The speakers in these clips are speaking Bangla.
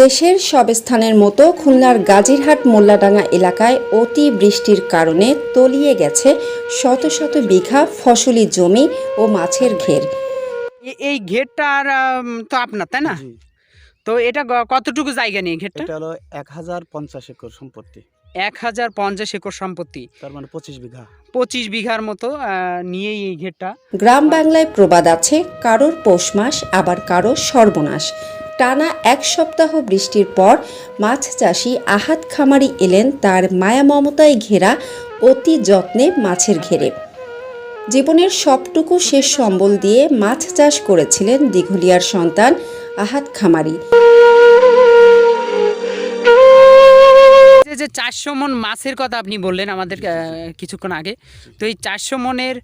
দেশের সব স্থানের মতো খুলনার গাজীরহাট মোল্লাডাঙ্গা এলাকায় অতি বৃষ্টির কারণে তলিয়ে গেছে শত শত বিঘা ফসলি জমি ও মাছের ঘের। এই ঘেরটা আর তো আপনার তাই না? তো এটা কতটুকু জায়গা নিয়ে ঘেরটা? এটা হলো এক হাজার পঞ্চাশ একর সম্পত্তি। এক হাজার পঞ্চাশ একর সম্পত্তি। তার মানে পঁচিশ বিঘা। পঁচিশ বিঘার মতো নিয়েই এই ঘেরটা। গ্রাম বাংলায় প্রবাদ আছে কারোর পৌষ মাস আবার কারোর সর্বনাশ। টানা এক সপ্তাহ বৃষ্টির পর মাছ চাষি আহাত খামারি এলেন তার মায়া মমতায় ঘেরা অতি যত্নে মাছের ঘেরে। জীবনের সবটুকু শেষ সম্বল দিয়ে মাছ চাষ করেছিলেন দিঘলিয়ার সন্তান আহাত খামারি। যে যে চারশো মন মাছের কথা আপনি বললেন আমাদের কিছুক্ষণ আগে তো এই চারশো মনের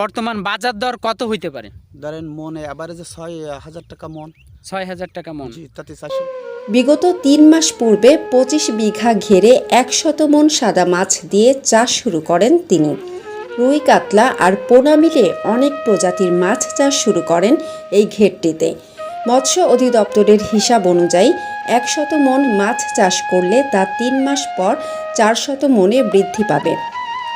বর্তমান বাজার দর কত হইতে পারে? ধরেন মনে অ্যাভারেজে ছয় হাজার টাকা মন। ছয় হাজার টাকা মন। জি তাতে চাষি বিগত তিন মাস পূর্বে পঁচিশ বিঘা ঘেরে একশত মন সাদা মাছ দিয়ে চাষ শুরু করেন তিনি। রুই কাতলা আর পোনা মিলে অনেক প্রজাতির মাছ চাষ শুরু করেন এই ঘেরটিতে। মৎস্য অধিদপ্তরের হিসাব অনুযায়ী একশত মন মাছ চাষ করলে তা তিন মাস পর চারশত মনে বৃদ্ধি পাবে।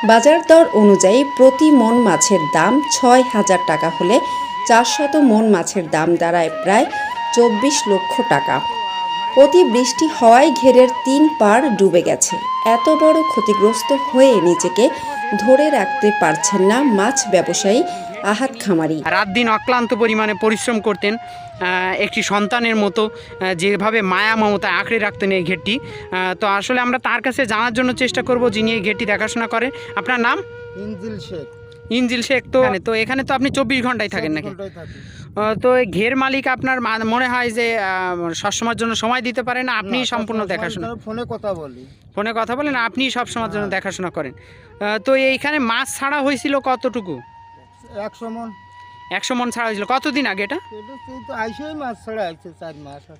বাজার দর অনুযায়ী প্রতি মন মাছের দাম ছয় হাজার টাকা হলে চারশত মন মাছের দাম দাঁড়ায় প্রায় চব্বিশ লক্ষ টাকা। অতি বৃষ্টি হওয়ায় ঘেরের তিন পার ডুবে গেছে। এত বড় ক্ষতিগ্রস্ত হয়ে নিজেকে ধরে রাখতে পারছেন না মাছ ব্যবসায়ী আহাত খামারি। রাত দিন অক্লান্ত পরিমাণে পরিশ্রম করতেন একটি সন্তানের মতো যেভাবে মায়া মমতা আঁকড়ে রাখতেন এই ঘেরটি। তো আসলে আমরা তার কাছে জানার জন্য চেষ্টা করব যিনি এই ঘেরটি দেখাশোনা করেন। আপনার নাম? ইঞ্জিল শেখ। ইনজিল শেখ তো তো এখানে তো আপনি চব্বিশ ঘন্টায় থাকেন নাকি? তো এই ঘের মালিক আপনার মনে হয় যে সবসময়ের জন্য সময় দিতে পারে না? আপনি সম্পূর্ণ দেখাশোনা ফোনে কথা বলি। ফোনে কথা বলেন আপনি সবসময়ের জন্য দেখাশোনা করেন। তো এইখানে মাছ ছাড়া হয়েছিল কতটুকু? একশো মন। একশো মন ছাড়া হয়েছিল। কতদিন আগে এটা?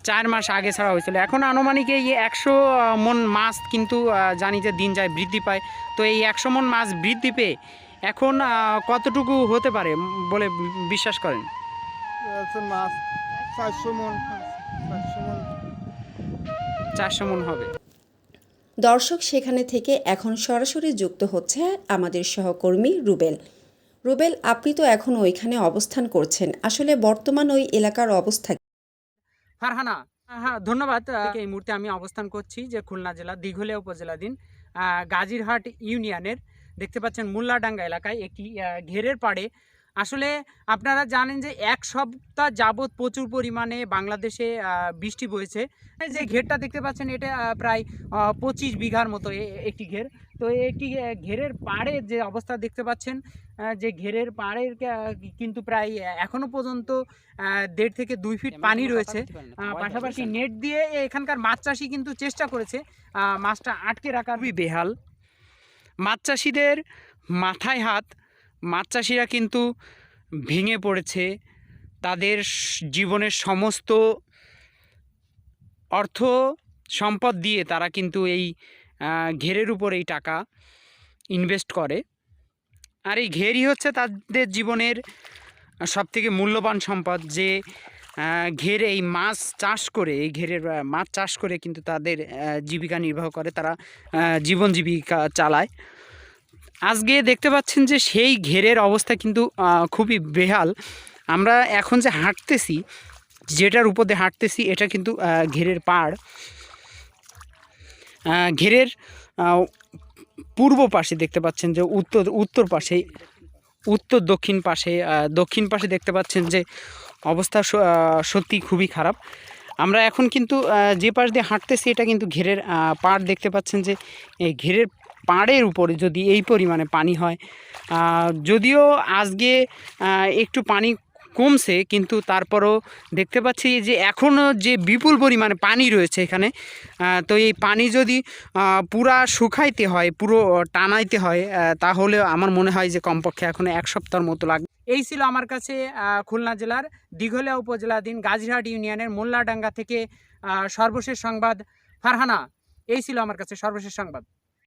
চার মাস আগে ছাড়া হয়েছিল। এখন আনুমানিক এই একশো মন মাছ কিন্তু জানি যে দিন যায় বৃদ্ধি পায়। তো এই একশো মন মাছ বৃদ্ধি পেয়ে এখন কতটুকু হতে পারে বলে বিশ্বাস করেন? মাছ? চারশো মন। চারশো মন। চারশো মন হবে। দর্শক সেখানে থেকে এখন সরাসরি যুক্ত হচ্ছে আমাদের সহকর্মী রুবেল। রুবেল আপনি তো এখন ওইখানে অবস্থান করছেন। আসলে বর্তমান ওই এলাকার অবস্থা ফারহানা হ্যাঁ ধন্যবাদ। এই মুহূর্তে আমি অবস্থান করছি যে খুলনা জেলা দিঘলিয়া উপজেলাধীন আহ, গাজীরহাট ইউনিয়নের। দেখতে পাচ্ছেন মুল্লাডাঙ্গা এলাকায় একটি আহ, ঘেরের পাড়ে আসলে আপনারা জানেন যে এক সপ্তাহ যাবৎ প্রচুর পরিমাণে বাংলাদেশে বৃষ্টি বয়েছে যে ঘেরটা দেখতে পাচ্ছেন এটা প্রায় পঁচিশ বিঘার মতো একটি ঘের। তো একটি ঘেরের পাড়ে যে অবস্থা দেখতে পাচ্ছেন যে ঘেরের পাড়ের কিন্তু প্রায় এখনও পর্যন্ত দেড় থেকে দুই ফিট পানি রয়েছে। পাশাপাশি নেট দিয়ে এখানকার মাছ চাষি কিন্তু চেষ্টা করেছে মাছটা আটকে রাখার। বেহাল। মাছ চাষিদের মাথায় হাত মাছ চাষিরা কিন্তু ভেঙে পড়েছে। তাদের জীবনের সমস্ত অর্থ সম্পদ দিয়ে তারা কিন্তু এই ঘেরের উপর এই টাকা ইনভেস্ট করে। আর এই ঘেরই হচ্ছে তাদের জীবনের সবথেকে মূল্যবান সম্পদ যে ঘেরে এই মাছ চাষ করে, এই ঘেরের মাছ চাষ করে কিন্তু তাদের জীবিকা নির্বাহ করে। তারা জীবন জীবিকা চালায়। আজকে দেখতে পাচ্ছেন যে সেই ঘেরের অবস্থা কিন্তু খুবই বেহাল। আমরা এখন যে হাঁটতেছি, যেটার উপর দিয়ে হাঁটতেছি, এটা কিন্তু ঘেরের পাড়। ঘেরের পূর্ব পাশে দেখতে পাচ্ছেন যে উত্তর উত্তর পাশে, উত্তর দক্ষিণ পাশে দক্ষিণ পাশে দেখতে পাচ্ছেন যে অবস্থা সত্যি খুবই খারাপ। আমরা এখন কিন্তু যে পাশ দিয়ে হাঁটতেছি, এটা কিন্তু ঘেরের পাড় দেখতে পাচ্ছেন যে, এই ঘেরের পাড়ের উপরে যদি এই পরিমাণে পানি হয় যদিও আজকে একটু পানি কমছে, কিন্তু তারপরও দেখতে পাচ্ছি যে এখনও যে বিপুল পরিমাণে পানি রয়েছে এখানে তো এই পানি যদি পুরা শুকাইতে হয়, পুরো টানাইতে হয় তাহলে আমার মনে হয় যে কমপক্ষে এখন এক সপ্তাহের মতো লাগবে। এই ছিল আমার কাছে খুলনা জেলার দিঘলিয়া উপজেলাধীন গাজীরহাট ইউনিয়নের মোল্লাডাঙ্গা থেকে সর্বশেষ সংবাদ, ফারহানা। এই ছিল আমার কাছে সর্বশেষ সংবাদ।